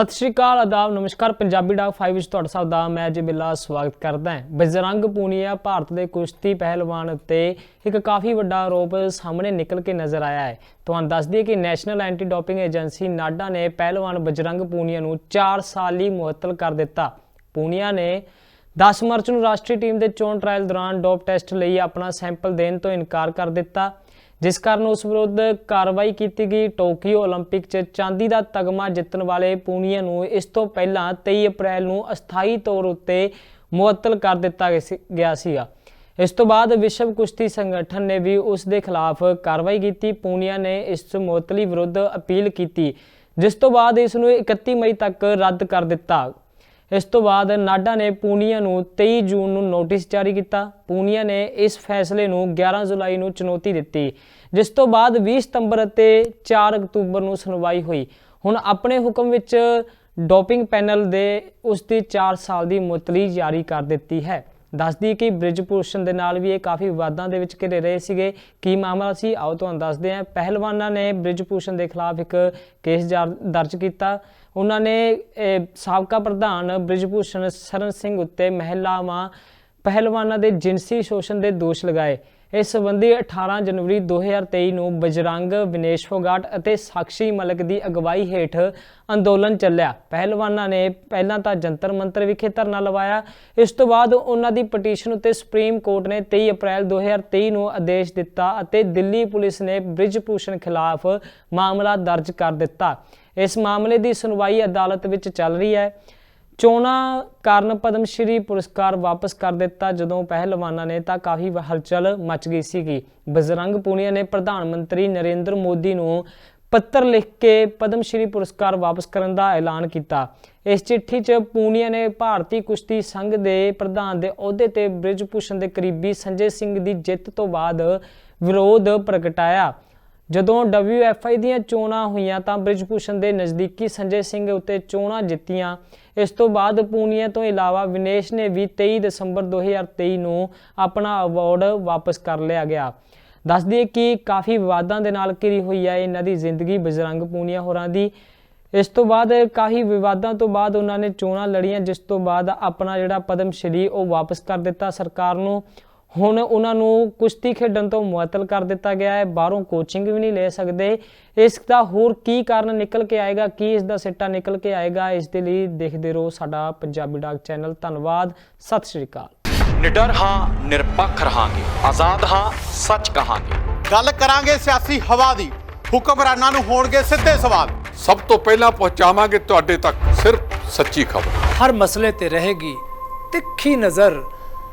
ਸਤਿ ਸ਼੍ਰੀ ਅਕਾਲ, ਆਦਾਬ, ਨਮਸਕਾਰ। ਪੰਜਾਬੀ ਡਾਕ 5 ਵਿੱਚ ਤੁਹਾਡਾ ਸਭ ਦਾ ਮੈਂ ਜੀ ਬਿੱਲਾ ਸਵਾਗਤ ਕਰਦਾ ਹਾਂ। ਬਜਰੰਗ ਪੂਨੀਆ ਭਾਰਤ ਦੇ ਕੁਸ਼ਤੀ ਪਹਿਲਵਾਨ ਉੱਤੇ ਇੱਕ ਕਾਫੀ ਵੱਡਾ ਆਰੋਪ ਸਾਹਮਣੇ ਨਿਕਲ ਕੇ ਨਜ਼ਰ ਆਇਆ ਹੈ। ਤੁਹਾਨੂੰ ਦੱਸ ਦਈਏ ਕਿ national anti doping agency NADA ਨੇ ਪਹਿਲਵਾਨ ਬਜਰੰਗ ਪੂਨੀਆ ਨੂੰ 4 ਸਾਲ ਲਈ ਮੁਅੱਤਲ ਕਰ ਦਿੱਤਾ। ਪੂਨੀਆ ਨੇ 10 ਮਾਰਚ ਨੂੰ ਰਾਸ਼ਟਰੀ ਟੀਮ ਦੇ ਚੋਣ ਟਰਾਇਲ ਦੌਰਾਨ ਡੋਪ ਟੈਸਟ ਲਈ ਆਪਣਾ ਸੈਂਪਲ ਦੇਣ ਤੋਂ ਇਨਕਾਰ ਕਰ ਦਿੱਤਾ। ਜਿਸ ਕਾਰਨ ਉਸ ਵਿਰੁੱਧ ਕਾਰਵਾਈ ਕੀਤੀ ਗਈ ਟੋਕੀਓ 올림픽 'ਚ ਚਾਂਦੀ ਦਾ ਤਗਮਾ ਜਿੱਤਣ ਵਾਲੇ ਪੂਨੀਆ ਨੂੰ ਇਸ ਤੋਂ ਪਹਿਲਾਂ 23 ਅਪ੍ਰੈਲ ਨੂੰ ਅਸਥਾਈ ਤੌਰ ਉੱਤੇ ਮੁਅੱਤਲ ਕਰ ਦਿੱਤਾ ਗਿਆ ਸੀ- ਗਿਆ ਸੀਗਾ ਇਸ ਤੋਂ ਬਾਅਦ ਵਿਸ਼ਵ ਕੁਸ਼ਤੀ ਸੰਗਠਨ ਨੇ ਵੀ ਉਸ ਦੇ ਖਿਲਾਫ ਕਾਰਵਾਈ ਕੀਤੀ ਪੂਨੀਆ ਨੇ ਇਸ ਮੁਅੱਤਲੀ ਵਿਰੁੱਧ ਅਪੀਲ ਕੀਤੀ ਜਿਸ ਤੋਂ ਬਾਅਦ ਇਸ ਨੂੰ 31 ਮਈ ਤੱਕ ਰੱਦ ਕਰ ਦਿੱਤਾ ਇਸ ਤੋਂ ਬਾਅਦ ਨਾਡਾ ਨੇ ਪੂਨੀਆ ਨੂੰ 23 ਜੂਨ ਨੂੰ ਨੋਟਿਸ ਜਾਰੀ ਕੀਤਾ। ਪੂਨੀਆ ਨੇ ਇਸ ਫੈਸਲੇ ਨੂੰ 11 ਜੁਲਾਈ ਨੂੰ ਚੁਣੌਤੀ ਦਿੱਤੀ, ਜਿਸ ਤੋਂ ਬਾਅਦ 20 ਸਤੰਬਰ ਅਤੇ 4 ਅਕਤੂਬਰ ਨੂੰ ਸੁਣਵਾਈ ਹੋਈ। ਹੁਣ ਆਪਣੇ ਹੁਕਮ ਵਿੱਚ ਡੋਪਿੰਗ ਪੈਨਲ ਦੇ ਉਸ ਦੀ 4 ਸਾਲ ਦੀ ਮੁਅੱਤਲੀ ਜਾਰੀ ਕਰ ਦਿੱਤੀ ਹੈ। ਦੱਸਦੀ ਕਿ ਬ੍ਰਿਜਭੂਸ਼ਣ ਦੇ ਨਾਲ ਵੀ ਇਹ ਕਾਫੀ ਵਿਵਾਦਾਂ ਦੇ ਵਿੱਚ ਘਿਰੇ ਰਹੇ ਸੀਗੇ। ਕੀ ਮਾਮਲਾ ਸੀ? ਆਓ ਤੁਹਾਨੂੰ ਦੱਸਦੇ ਹਾਂ। ਪਹਿਲਵਾਨਾਂ ਨੇ ਬ੍ਰਿਜਭੂਸ਼ਣ ਦੇ ਖਿਲਾਫ ਇੱਕ ਕੇਸ ਜਾਰ- ਦਰਜ ਕੀਤਾ। ਉਹਨਾਂ ਨੇ ਸਾਬਕਾ ਪ੍ਰਧਾਨ ਬ੍ਰਿਜਭੂਸ਼ਣ ਸਰਨ ਸਿੰਘ ਉੱਤੇ ਮਹਿਲਾਵਾਂ, ਪਹਿਲਵਾਨਾਂ ਦੇ ਜਿਨਸੀ ਸ਼ੋਸ਼ਣ ਦੇ ਦੋਸ਼ ਲਗਾਏ। ਇਸ ਸੰਬੰਧੀ 18 ਜਨਵਰੀ 2023 ਨੂੰ ਬਜਰੰਗ ਵਿਨੇਸ਼ ਫੋਗਾਟ ਅਤੇ ਸਾਕਸ਼ੀ ਮਲਕ ਦੀ ਅਗਵਾਈ ਹੇਠ ਅੰਦੋਲਨ ਚੱਲਿਆ। ਪਹਿਲਵਾਨਾਂ ਨੇ ਪਹਿਲਾਂ ਤਾਂ ਜੰਤਰ ਮੰਤਰ ਵਿਖੇ ਧਰਨਾ ਲਵਾਇਆ। ਇਸ ਤੋਂ ਬਾਅਦ ਉਹਨਾਂ ਦੀ ਪਟੀਸ਼ਨ ਉੱਤੇ ਸੁਪਰੀਮ ਕੋਰਟ ਨੇ 23 ਅਪ੍ਰੈਲ 2023 ਨੂੰ ਆਦੇਸ਼ ਦਿੱਤਾ ਅਤੇ ਦਿੱਲੀ ਪੁਲਿਸ ਨੇ ਬ੍ਰਿਜਭੂਸ਼ਣ ਖਿਲਾਫ ਮਾਮਲਾ ਦਰਜ ਕਰ ਦਿੱਤਾ। ਇਸ ਮਾਮਲੇ ਦੀ ਸੁਣਵਾਈ ਅਦਾਲਤ ਵਿੱਚ ਚੱਲ ਰਹੀ ਹੈ। ਚੋਣਾਂ ਕਾਰਨ ਪਦਮ ਸ਼੍ਰੀ ਪੁਰਸਕਾਰ ਵਾਪਸ ਕਰ ਦਿੱਤਾ। ਜਦੋਂ ਪਹਿਲਵਾਨਾਂ ਨੇ ਤਾਂ ਕਾਫੀ ਹਲਚਲ ਮਚ ਗਈ ਸੀਗੀ। ਬਜਰੰਗ ਪੂਨੀਆ ਨੇ ਪ੍ਰਧਾਨ ਮੰਤਰੀ ਨਰਿੰਦਰ ਮੋਦੀ ਨੂੰ ਪੱਤਰ ਲਿਖ ਕੇ ਪਦਮ ਸ਼੍ਰੀ ਪੁਰਸਕਾਰ ਵਾਪਸ ਕਰਨ ਦਾ ਐਲਾਨ ਕੀਤਾ। ਇਸ ਚਿੱਠੀ 'ਚ ਪੂਨੀਆ ਨੇ ਭਾਰਤੀ ਕੁਸ਼ਤੀ ਸੰਘ ਦੇ ਪ੍ਰਧਾਨ ਦੇ ਅਹੁਦੇ ਤੇ ਬ੍ਰਿਜਭੂਸ਼ਣ ਦੇ ਕਰੀਬੀ ਸੰਜੇ ਸਿੰਘ ਦੀ ਜਿੱਤ ਤੋਂ ਬਾਅਦ ਵਿਰੋਧ ਪ੍ਰਗਟਾਇਆ। ਜਦੋਂ WFI ਦੀਆਂ ਚੋਣਾਂ ਹੋਈਆਂ ਤਾਂ ਬ੍ਰਿਜਭੂਸ਼ਣ ਦੇ ਨਜ਼ਦੀਕੀ ਸੰਜੇ ਸਿੰਘ ਉੱਤੇ ਚੋਣਾਂ ਜਿੱਤੀਆਂ। ਇਸ ਤੋਂ ਬਾਅਦ ਪੂਨੀਆ ਤੋਂ ਇਲਾਵਾ ਵਿਨੇਸ਼ ਨੇ ਵੀ 23 ਦਸੰਬਰ 2023 ਨੂੰ ਆਪਣਾ ਅਵਾਰਡ ਵਾਪਸ ਕਰ ਲਿਆ ਗਿਆ। ਦੱਸ ਦਈਏ ਕਿ ਕਾਫੀ ਵਿਵਾਦਾਂ ਦੇ ਨਾਲ ਘਿਰੀ ਹੋਈ ਹੈ ਇਹਨਾਂ ਦੀ ਜ਼ਿੰਦਗੀ ਬਜਰੰਗ ਪੂਨੀਆ ਹੋਰਾਂ ਦੀ। ਇਸ ਤੋਂ ਬਾਅਦ ਕਾਫੀ ਵਿਵਾਦਾਂ ਤੋਂ ਬਾਅਦ ਉਹਨਾਂ ਨੇ ਚੋਣਾਂ ਲੜੀਆਂ, ਜਿਸ ਤੋਂ ਬਾਅਦ ਆਪਣਾ ਜਿਹੜਾ ਪਦਮ ਸ਼੍ਰੀ ਉਹ ਵਾਪਸ ਕਰ ਦਿੱਤਾ ਸਰਕਾਰ ਨੂੰ। ਹੁਣ ਉਹਨਾਂ ਨੂੰ ਕੁਸ਼ਤੀ ਖੇਡਣ ਤੋਂ ਮੁਅੱਤਲ ਕਰ ਦਿੱਤਾ ਗਿਆ ਹੈ। ਬਾਹਰੋਂ ਕੋਚਿੰਗ ਵੀ ਨਹੀਂ ਲੈ ਸਕਦੇ। ਇਸ ਦਾ ਹੋਰ ਕੀ ਕਾਰਨ ਨਿਕਲ ਕੇ ਆਏਗਾ? ਕੀ ਇਸ ਦਾ ਸਿੱਟਾ ਨਿਕਲ ਕੇ ਆਏਗਾ? ਇਸ ਦੇ ਲਈ ਦੇਖਦੇ ਰਹੋ ਸਾਡਾ ਪੰਜਾਬੀ ਡਾਕ ਚੈਨਲ। ਧੰਨਵਾਦ। ਸਤਿ ਸ਼੍ਰੀ ਅਕਾਲ। ਨਿਡਰ ਹਾਂ ਨਿਰਪੱਖ ਰਹਾਂਗੇ। ਆਜ਼ਾਦ ਹਾਂ ਸੱਚ ਕਹਾਂਗੇ। ਗੱਲ ਕਰਾਂਗੇ ਸਿਆਸੀ ਹਵਾ ਦੀ। ਹੁਕਮਰਾਨਾਂ ਨੂੰ ਹੋਣਗੇ ਸਿੱਧੇ ਸਵਾਲ। ਸਭ ਤੋਂ ਪਹਿਲਾਂ ਪਹੁੰਚਾਵਾਂਗੇ ਤੁਹਾਡੇ ਤੱਕ। ਸਿਰਫ ਸੱਚੀ ਖਬਰ। ਹਰ ਮਸਲੇ ਤੇ ਰਹੇਗੀ ਤਿੱਖੀ ਨਜ਼ਰ।